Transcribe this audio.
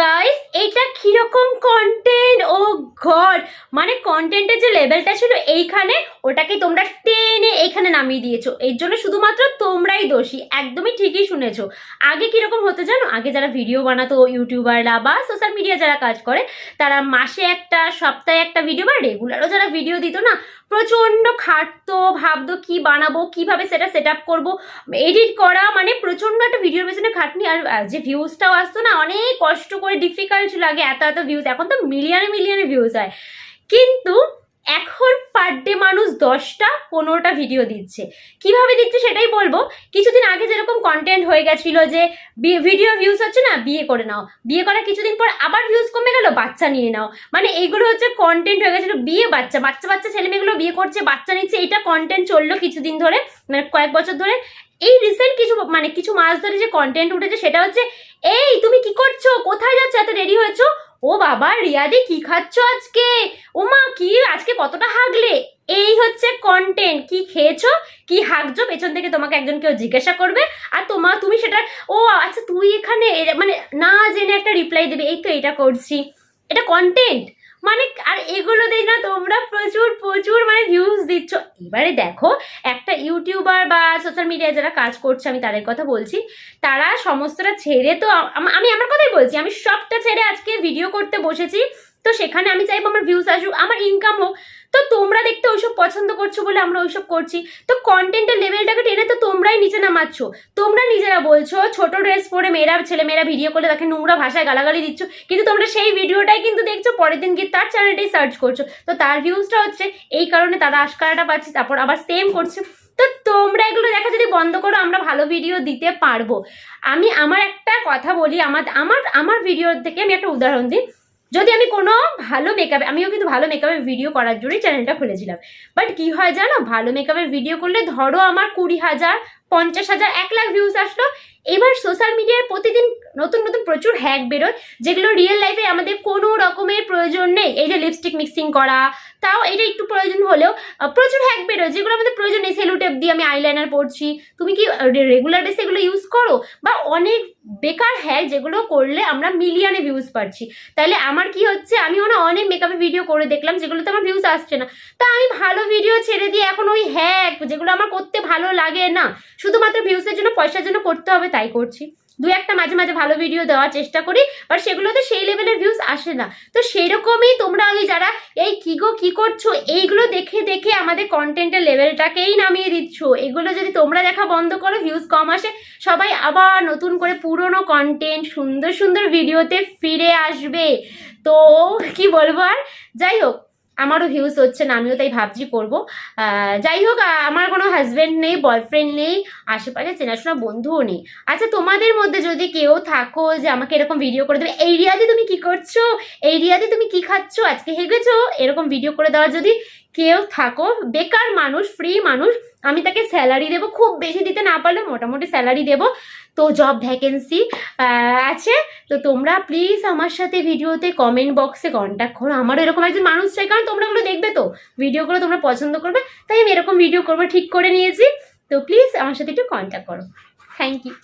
Guys এটা কীরকম content ও god! মানে কন্টেন্টের যে লেভেলটা ছিল এইখানে, ওটাকে তোমরা টেনে এইখানে নামিয়ে দিয়েছ। এর জন্য শুধুমাত্র তোমরাই দোষী। একদমই ঠিকই শুনেছো। আগে কীরকম হতো জানো? আগে যারা ভিডিও বানাতো ইউটিউবাররা বা সোশ্যাল মিডিয়া যারা কাজ করে, তারা মাসে একটা, সপ্তাহে একটা ভিডিও বা রেগুলারও যারা ভিডিও দিত না, প্রচণ্ড খাটতো, ভাবতো কি বানাবো, কীভাবে সেটা সেট আপ করব। এডিট করা মানে প্রচণ্ড একটা ভিডিওর পেছনে খাটনি। আর যে ভিউজটাও আসতো না, অনেক কষ্ট করে ডিফিকাল্ট লাগে এত এত ভিউজ এখন তো মিলিয়নে মিলিয়নে ভিউজ হয়। কিন্তু এখন পার ডে মানুষ দশটা, পনেরোটা ভিডিও দিচ্ছে। কীভাবে দিচ্ছে সেটাই বলব। কিছুদিন আগে যেরকম কন্টেন্ট হয়ে গেছিল যে ভিডিও ভিউজ হচ্ছে না, বিয়ে করে নাও। বিয়ে করার কিছুদিন পর আবার ভিউজ কমে গেল, বাচ্চা নিয়ে নাও। মানে এইগুলো হচ্ছে কন্টেন্ট হয়ে গেছিল, বিয়ে বাচ্চা বাচ্চা বাচ্চা ছেলে মেয়েগুলো বিয়ে করছে, বাচ্চা নিচ্ছে, এটা কন্টেন্ট চলল কিছুদিন ধরে মানে কয়েক বছর ধরে। এই রিসেন্ট কিছু মানে কিছু মাস ধরে যে কন্টেন্ট উঠেছে, সেটা হচ্ছে এই, তুমি কি করছ? কোথায় যাচ্ছ? এত রেডি হয়েছো? ও বাবা, রিয়াদি, কি খাচ্ছ আজকে? ও মা কি আজকে কতটা হাগলে? এই হচ্ছে কন্টেন্ট কি খেয়েছো? কি হাগছো? পেছন থেকে তোমাকে একজন কেউ জিজ্ঞাসা করবে। আর তোমা, তুমি সেটা, ও আচ্ছা তুই এখানে মানে না জেনে একটা রিপ্লাই দেবে। এই তো এটা করছি। এটা কন্টেন্ট মানে আর এগুলো দিয়ে না তোমরা প্রচুর প্রচুর মানে ভিউজ দিচ্ছ। এবারে দেখো, একটা ইউটিউবার বা সোশ্যাল মিডিয়ায় যারা কাজ করছে, আমি তাদের কথা বলছি, তারা সমস্তটা ছেড়ে তো আমি আমার কথাই বলছি, আমি সবটা ছেড়ে আজকে ভিডিও করতে বসেছি। তো সেখানে আমি চাইব আমার ভিউজ আসুক, আমার ইনকাম হোক। তো তোমরা দেখতে ওইসব পছন্দ করছ বলে আমরা ওইসব করছি। তো কন্টেন্টের লেভেলটাকে টেনে তো তোমরাই নিচে নামাচ্ছ। তোমরা নিজেরা বলছো, ছোট ড্রেস পরে মেয়েরা ছেলে মেয়েরা ভিডিও করলে তাকে নোংরা ভাষায় গালাগালি দিচ্ছ। কিন্তু তোমরা সেই ভিডিওটাই কিন্তু দেখছ, পরের দিন গিয়ে তার চ্যানেলটাই সার্চ করছ। তো তার ভিউজটা হচ্ছে, এই কারণে তারা আশকারাটা পাচ্ছে, তারপর আবার সেম করছে। তো তোমরা এগুলো দেখা যদি বন্ধ করো, আমরা ভালো ভিডিও দিতে পারব। আমি আমার একটা কথা বলি, আমার আমার আমার ভিডিও থেকে আমি একটা উদাহরণ দিই। যদি আমি কোনো ভালো মেকআপ আমিও কিন্তু ভালো মেকআপের ভিডিও করার জন্যই চ্যানেলটা খুলেছিলাম। বাট কি হয় জানো? ভালো মেকআপের ভিডিও করলে ধরো আমার কুড়ি হাজার, পঞ্চাশ হাজার, এক লাখ ভিউজ আসলো। এবার সোশ্যাল মিডিয়ায় প্রতিদিন নতুন নতুন প্রচুর হ্যাক বেরোয়, যেগুলো রিয়েল লাইফে আমাদের কোনো রকমের প্রয়োজন নেই। এই যে লিপস্টিক মিক্সিং করা তাও এটা একটু প্রয়োজন হলেও প্রচুর হ্যাক বেরোয়, যেগুলো আমাদের প্রয়োজন নেই। সেলু টেপ দিয়ে আমি আইলাইনার পড়ছি তুমি কি রেগুলার বেসে এগুলো ইউজ করো? বা অনেক বেকার হ্যাক যেগুলো করলে আমরা মিলিয়নে ভিউজ পাচ্ছি। তাহলে আমার কি হচ্ছে, আমি না অনেক মেকআপের ভিডিও করে দেখলাম, যেগুলোতে আমার ভিউজ আসছে না। তা আমি ভালো ভিডিও ছেড়ে দিয়ে এখন ওই হ্যাক যেগুলো আমার করতে ভালো লাগে না, শুধুমাত্র ভিউজের জন্য, পয়সার জন্য করতে হবে, তাই করছি। দু একটা মাঝে মাঝে ভালো ভিডিও দেওয়ার চেষ্টা করি বাট সেগুলোতে সেই লেভেলের ভিউজ আসে না। তো সেরকমই তোমরা ওই যারা, এই কি গো, কি করছ? এইগুলো দেখে দেখে আমাদের কন্টেন্টের লেভেলটাকেই নামিয়ে দিচ্ছ। এগুলো যদি তোমরা দেখা বন্ধ করো ভিউজ কম আসে, সবাই আবার নতুন করে পুরনো কন্টেন্ট সুন্দর সুন্দর ভিডিওতে ফিরে আসবে। তো কি বলব আর? যাই হোক, আমারও ভিউজ হচ্ছে না, আমিও তাই ভাবছি করব। যাই হোক আমার কোনো হাজব্যান্ড নেই বয়ফ্রেন্ড নেই, আশেপাশে চেনাশোনা বন্ধুও নেই। আচ্ছা তোমাদের মধ্যে যদি কেউ থাকো যে আমাকে এরকম ভিডিও করে দেবে, এই রিয়াদি তুমি কি করছ? এই রিয়াদি তুমি কি খাচ্ছ? আজকে হেগেছো? এরকম ভিডিও করে দেওয়ার যদি কেউ থাকো, বেকার মানুষ ফ্রি মানুষ, আমি তাকে স্যালারি দেবো, খুব বেশি দিতে না পারলে মোটামুটি স্যালারি দেবো। তো জব ভ্যাকেন্সি আছে। তো তোমরা প্লিজ আমার সাথে ভিডিওতে কমেন্ট বক্সে কন্ট্যাক্ট করো। আমারও এরকম একজন মানুষ চাই, কারণ তোমরা ওগুলো দেখবে তো। ভিডিওগুলো তোমরা পছন্দ করবে, তাই আমি এরকম ভিডিও করব, ঠিক করে নিয়েছি। তো প্লিজ আমার সাথে একটু কন্ট্যাক্ট করো। Thank you